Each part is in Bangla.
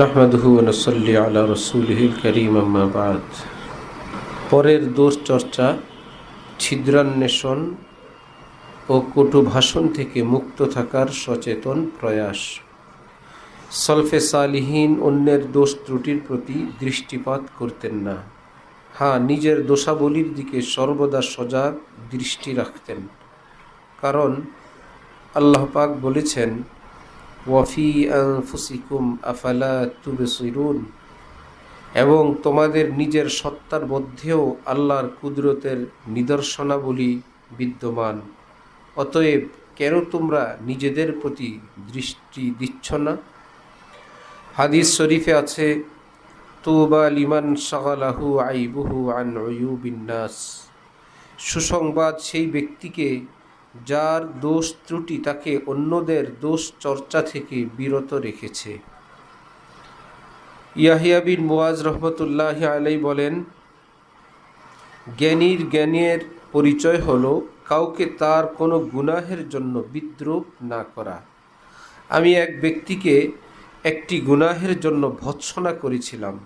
নাহমাদুহু নসল্লি আলা রসুলহিল করিম আম্মাবাদ পরের দোষ চর্চা ছিদ্রান্বেষণ ও কটুভাষণ থেকে মুক্ত থাকার সচেতন প্রয়াস। সলফে সালিহীন অন্যের দোষ ত্রুটির প্রতি দৃষ্টিপাত করতেন না। হ্যাঁ নিজের দোষাবলীর দিকে সর্বদা সজাগ দৃষ্টি রাখতেন। কারণ আল্লাহ পাক বলেছেন ওয়াফি আনফুসিকুম আফালা তুবসিরুন। এবং তোমাদের নিজের সত্তার মধ্যেও আল্লাহর কুদরতের নিদর্শনাবলী বিদ্যমান। অতএব কেন তোমরা নিজেদের প্রতি দৃষ্টি দিচ্ছ না? হাদিস শরীফে আছে, তুবা লিমান শাগালাহু আইবুহু আন বিন্যাস সুসংবাদ সেই ব্যক্তিকে যার দোষ ত্রুটি তাকে অন্যদের দোষ চর্চা থেকে বিরত রেখেছে। ইয়াহিয়া বিন রহমতুল্লাহ আলাই বলেন, জ্ঞানীর জ্ঞানের পরিচয় হলো কাউকে তার কোনো গুনাহের জন্য বিদ্রুপ না করা। আমি এক ব্যক্তিকে একটি গুনাহের জন্য ভৎসনা করেছিলাম।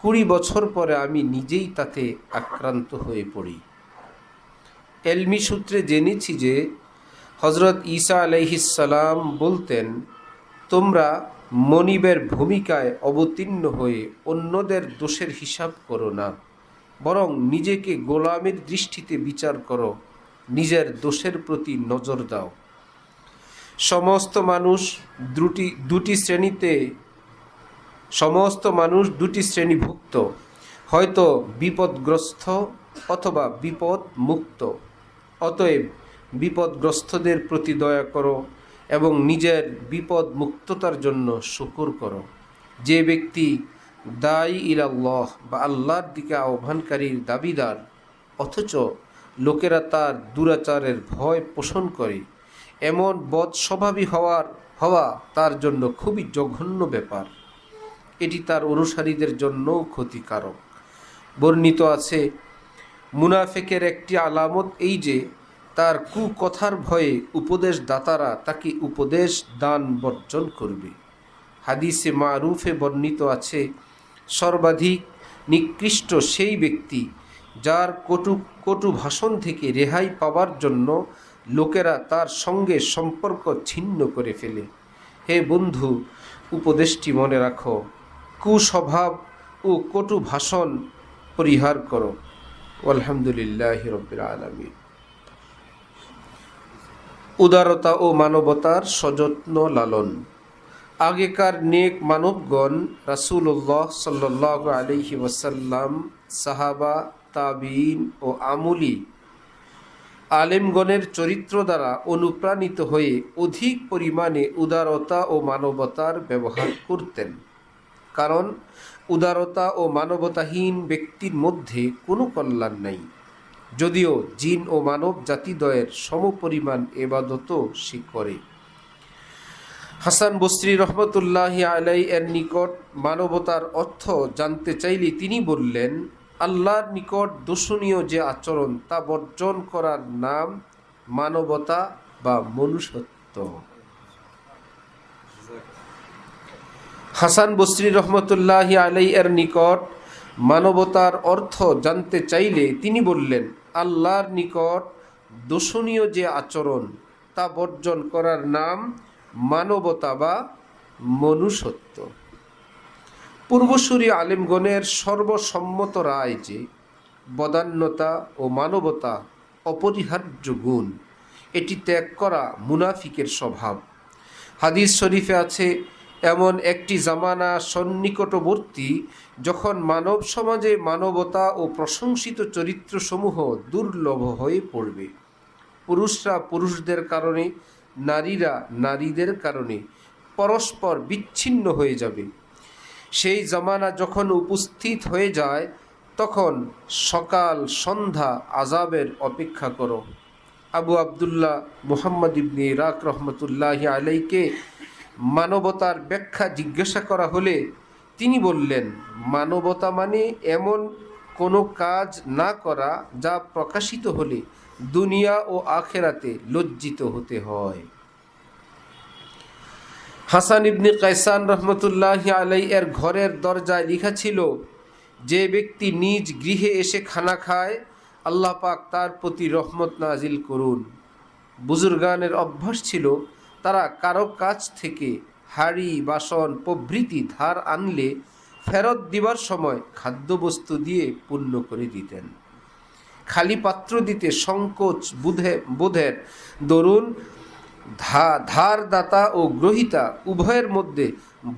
কুড়ি বছর পরে আমি নিজেই তাতে আক্রান্ত হয়ে পড়ি। এলমি সূত্রে জেনেছি যে হজরত ঈসা আলাইহিসাল্লাম বলতেন, তোমরা মনিবের ভূমিকায় অবতীর্ণ হয়ে অন্যদের দোষের হিসাব করো না, বরং নিজেকে গোলামের দৃষ্টিতে বিচার করো, নিজের দোষের প্রতি নজর দাও। সমস্ত মানুষ দুটি দুটি শ্রেণীতে, সমস্ত মানুষ দুটি শ্রেণীভুক্ত, হয়তো বিপদগ্রস্ত অথবা বিপদ মুক্ত অতএব বিপদগ্রস্তদের প্রতি দয়া করো এবং নিজের বিপদ মুক্ততার জন্য শুকুর করো। যে ব্যক্তি দায়ী ইলাল্লাহ বা আল্লাহর দিকে আহ্বানকারীর দাবিদার, অথচ লোকেরা তার দুরাচারের ভয় পোষণ করে, এমন বদ স্বভাবী হওয়ার, হওয়া তার জন্য খুবই জঘন্য ব্যাপার। এটি তার অনুসারীদের জন্যও ক্ষতিকারক। বর্ণিত আছে মুনাফেকের একটি আলামত এই যে, তার কুকথার ভয়ে উপদেশদাতারা তাকে উপদেশ দান বর্জন করবে। হাদিসে মারুফে বর্ণিত আছে, সর্বাধিক নিকৃষ্ট সেই ব্যক্তি যার কটু কটু ভাষণ থেকে রেহাই পাওয়ার জন্য লোকেরা তার সঙ্গে সম্পর্ক ছিন্ন করে ফেলে। হে বন্ধু, উপদেশটি মনে রাখো। কুস্বভাব ও কটু ভাষণ পরিহার করো। আলহামদুলিল্লাহ রবিল আলমী উদারতা ও মানবতার সযত্ন লালন। আগেকার নেক মানবগণ রাসুল্লাহ সাল্লাহ আলহি ওয়াসাল্লাম, সাহাবা তাবিন ও আমুলি আলেমগণের চরিত্র দ্বারা অনুপ্রাণিত হয়ে অধিক পরিমাণে উদারতা ও মানবতার ব্যবহার করতেন। কারণ উদারতা ও মানবতাহীন ব্যক্তির মধ্যে কোনো কল্যাণ নাই। যদিও জিন ও মানব জাতিদ্বয়ের সমপরিমাণ এবাদত সে করে। হাসান বস্ত্রী রহমতুল্লাহ আলাই এর নিকট মানবতার অর্থ জানতে চাইলে তিনি বললেন, আল্লাহর নিকট দোষণীয় যে আচরণ তা বর্জন করার নাম মানবতা বা মনুষ্যত্ব। হাসান বস্রী রহমতুল্লাহ আলাই এর নিকট মানবতার অর্থ জানতে চাইলে তিনি বললেন, আল্লাহর নিকট দোষণীয় যে আচরণ, তা বর্জন করার নাম মানবতা বা মনুষ্যত্ব। পূর্বসূরি আলেমগণের সর্বসম্মত রায় যে, বদান্যতা ও মানবতা অপরিহার্য গুণ, এটি ত্যাগ করা মুনাফিকের স্বভাব। হাদিস শরীফে আছে এমন একটি জামানা সন্নিকটবর্তী যখন মানব সমাজে মানবতা ও প্রশংসিত চরিত্রসমূহ দুর্লভ হয়ে পড়বে। পুরুষরা পুরুষদের কারণে, নারীরা নারীদের কারণে পরস্পর বিচ্ছিন্ন হয়ে যাবে। সেই জামানা যখন উপস্থিত হয়ে যায়, তখন সকাল সন্ধ্যা আজাবের অপেক্ষা করো। আবু আবদুল্লাহ মুহাম্মদ ইবনি ইরাক রহমতুল্লাহ আলাইকে মানবতার ব্যাখ্যা জিজ্ঞাসা করা হলে তিনি বললেন, মানবতা মানে এমন কোনো কাজ না করা যা প্রকাশিত হলে দুনিয়া ও আখেরাতে লজ্জিত হতে হয়। হাসান ইবনি কায়সান রহমতুল্লাহ আলাই এর ঘরের দরজায় লেখা ছিল, যে ব্যক্তি নিজ গৃহে এসে খানা খায়, আল্লাহ পাক তার প্রতি রহমত নাজিল করুন। বুজুর্গানের অভ্যাস ছিল তারা কারও কাছ থেকে হাড়ি, বাসন, প্রভৃতি ধার আনলে ফেরত দিবার সময় খাদ্যবস্তু দিয়ে পূর্ণ করে দিতেন। খালি পাত্র দিতে সংকোচ বুধে বোধের দরুন ধারদাতা ও গ্রহিতা উভয়ের মধ্যে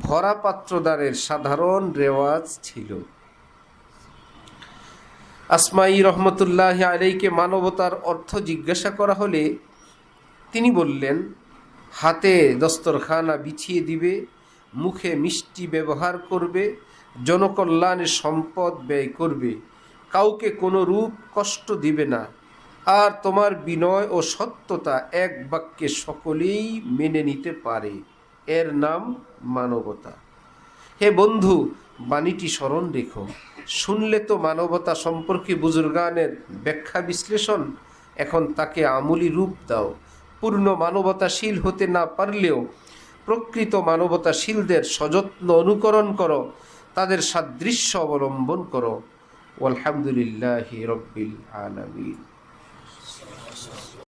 ভরা পাত্রদানের সাধারণ রেওয়াজ ছিল। আসমাই রহমতুল্লাহ আলাইকে মানবতার অর্থ জিজ্ঞাসা করা হলে তিনি বললেন হাতে দস্তরখানা বিছিয়ে দিবে, মুখে মিষ্টি ব্যবহার করবে, জনকল্যাণে সম্পদ ব্যয় করবে। কাউকে কোনো রূপ কষ্ট দিবে না। আর তোমার বিনয় ও সত্যতা এক বাক্যে সকলেই মেনে নিতে পারে। এর নাম মানবতা। হে বন্ধু, বাণীটি স্মরণ রেখো। শুনলে তো মানবতা সম্পর্কে বুজুর্গানের ব্যাখ্যা বিশ্লেষণ। এখন তাকে আমূলি রূপ দাও। পূর্ণ মানবতাশীল হতে না পারলেও প্রকৃত মানবতাশীলদের সযত্ন অনুকরণ করো, তাদের সাদৃশ্য অবলম্বন করো। আলহামদুলিল্লাহ রব্বিল আলমিন।